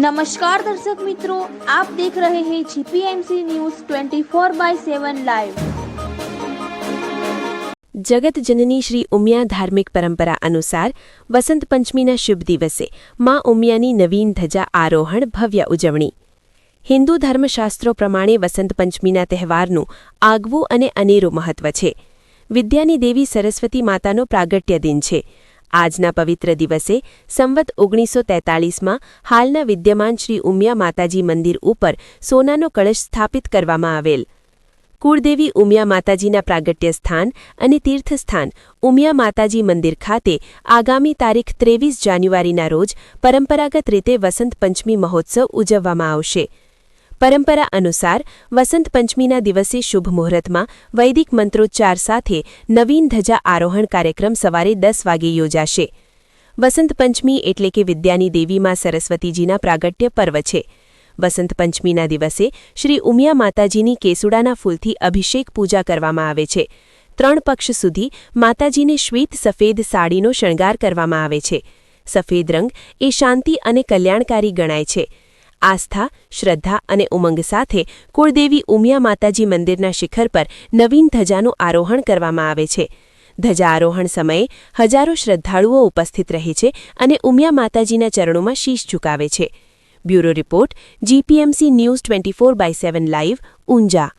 નમસ્કાર દર્શક મિત્રો આપ દેખ રહે હૈ જીપીએમસી ન્યૂઝ 24 બાય 7 લાઈવ જગત જનની શ્રી ઉમિયા ધાર્મિક પરંપરા અનુસાર વસંત પંચમીના શુભ દિવસે મા ઉમિયાની નવીન ધજા આરોહણ ભવ્ય ઉજવણી હિન્દુ ધર્મશાસ્ત્રો પ્રમાણે વસંત પંચમીના તહેવારનું આગવું અને અનેરું મહત્વ છે. વિદ્યાની દેવી સરસ્વતી માતાનો પ્રાગટ્ય દિન છે। આજના પવિત્ર દિવસે સંવત ઓગણીસો તેતાળીસમાં હાલના વિદ્યમાન શ્રી ઉમિયા માતાજી મંદિર ઉપર સોનાનો કળશ સ્થાપિત કરવામાં આવેલ. કુળદેવી ઉમિયા માતાજીના પ્રાગટ્ય સ્થાન અને તીર્થસ્થાન ઉમિયા માતાજી મંદિર ખાતે આગામી તારીખ ત્રેવીસ જાન્યુઆરીના રોજ પરંપરાગત રીતે વસંત પંચમી મહોત્સવ ઉજવવામાં આવશે. પરંપરા અનુસાર વસંત પંચમીના દિવસે શુભ મુહૂર્તમાં વૈદિક મંત્રોચ્ચાર સાથે નવીન ધજા આરોહણ કાર્યક્રમ સવારે દસ વાગે યોજાશે. વસંત પંચમી એટલે કે વિદ્યાની દેવીમાં સરસ્વતીજીના પ્રાગટ્ય પર્વ છે. વસંત પંચમીના દિવસે શ્રી ઉમિયા માતાજીની કેસુડાના ફૂલથી અભિષેક પૂજા કરવામાં આવે છે. ત્રણ પક્ષ સુધી માતાજીને શ્વેત સફેદ સાડીનો શણગાર કરવામાં આવે છે. સફેદ રંગ એ શાંતિ અને કલ્યાણકારી ગણાય છે. આસ્થા, શ્રદ્ધા અને ઉમંગ સાથે કુળદેવી ઉમિયા માતાજી મંદિરના શિખર પર નવીન ધજાનું આરોહણ કરવામાં આવે છે. ધજા આરોહણ સમયે હજારો શ્રદ્ધાળુઓ ઉપસ્થિત રહે છે અને ઉમિયા માતાજીના ચરણોમાં શીશ ઝુકાવે છે. Bureau report, GPMC news twenty four by seven live Unjha.